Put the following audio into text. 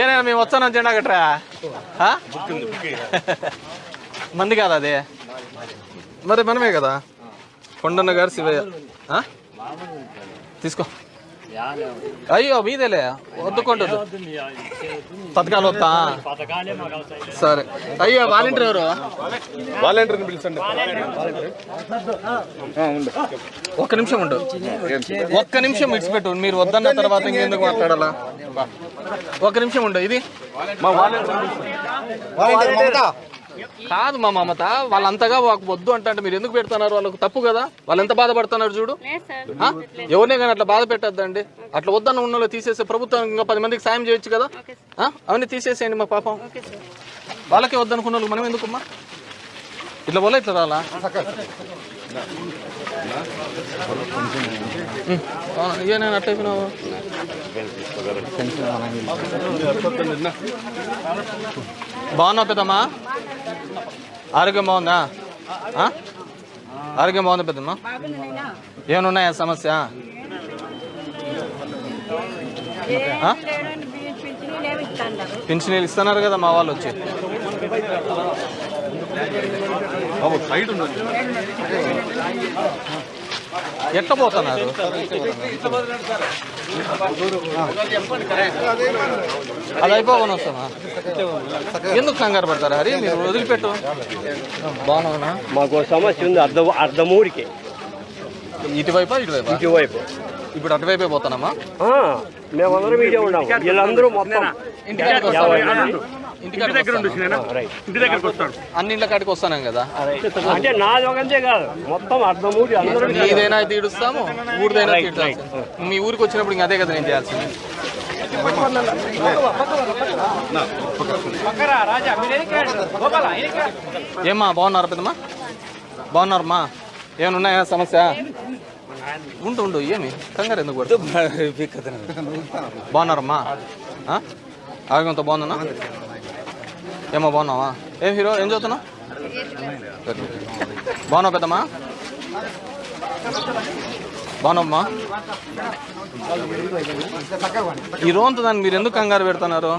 ఏనైనా మేము వచ్చాను జెండా కట్టరా మంది కాదా అది? మరి మనమే కదా? కొండన్న గారు శివయ్య. తీసుకో. అయ్యో మీదేలే వద్దుకుంటుంది పథకాలు వస్తా సరే అయ్యో వాలంటీర్ ఎవరు వాలంటీర్ని పిలిచండి ఒక్క నిమిషం ఉండు ఒక్క నిమిషం విడిచిపెట్టు మీరు వద్దన్న తర్వాత ఇంకెందుకు మాట్లాడాలా ఒక్క నిమిషం ఉండు ఇది మా వాలంటీర్ కాదు మా మమత వాళ్ళంతగా వాళ్ళకు వద్దు అంటే మీరు ఎందుకు పెడుతున్నారు? వాళ్ళకు తప్పు కదా? వాళ్ళు ఎంత బాధపడుతున్నారు చూడు? ఎవరినే కానీ అట్లా బాధ పెట్టద్దండి. అట్లా వద్దన్న ఉన్న వాళ్ళు తీసేసి ప్రభుత్వం ఇంకా పది మందికి సాయం చేయొచ్చు కదా? అవన్నీ తీసేసేయండి మా పాపం. వాళ్ళకే వద్దనుకున్న మనం ఎందుకమ్మా? ఇట్లా పోలే ఇట్లా రాలా? ఇక నేను అట్ట అయిపోయినావు బాగున్నావు పెద్దమ్మా? ఆరోగ్యం బాగుందా ఆరోగ్యం బాగుందా పెద్దమ్మా? ఏమనున్నాయా ఉన్నాయా సమస్య? పెన్షన్ ఇస్తున్నారు కదా మా వాళ్ళు వచ్చి. బాబు సైడ్ ఉండదు ఎట్లా పోతున్నారు? అది అయిపోకుండా వస్తామా ఎందుకు కంగారు పడతారా హరి? మీరు వదిలిపెట్టు. బాగున్నా మాకు సమస్య ఉంది అర్ధ అర్ధమూరికి ఇటువైపా ఇటువైపా? ఇటువైపు. ఇప్పుడు అటువైపే పోతానమ్మా. ఆ, మేమందరం ఇదే ఉన్నాము. వీళ్ళందరూ మొత్తం ఇంటి దగ్గరికి వస్తాడు. అన్ని ఇంట్ల కాడికి వస్తాను కదా. అంటే నాది ఒకంతే కాదు. మొత్తం అందరూ మీదైనా తీడుస్తాము ఊరిదైనా తీడుస్తాము మీ ఊరికి వచ్చినప్పుడు ఇంకా అదే కదా నేను చేయాల్సింది. ఏమ్మా బాగున్నారు పెద్దమ్మా? బాగున్నారమ్మా. ఏమైనా ఉన్నాయా సమస్య? ఉండు ఉండు ఏమి? కంగారు ఎందుకు పడుతుంది బాగున్నారమ్మా? ఆ? ఆరోగ్యంతో బాగుందన్నా? ఏమో బాగున్నావా? ఏం హీరో ఏం చదువుతున్నావు? బాగున్నావు పెద్దమ్మా బాగున్నామ్మా ఈ రోజు దాన్ని మీరు ఎందుకు కంగారు పెడుతున్నారు?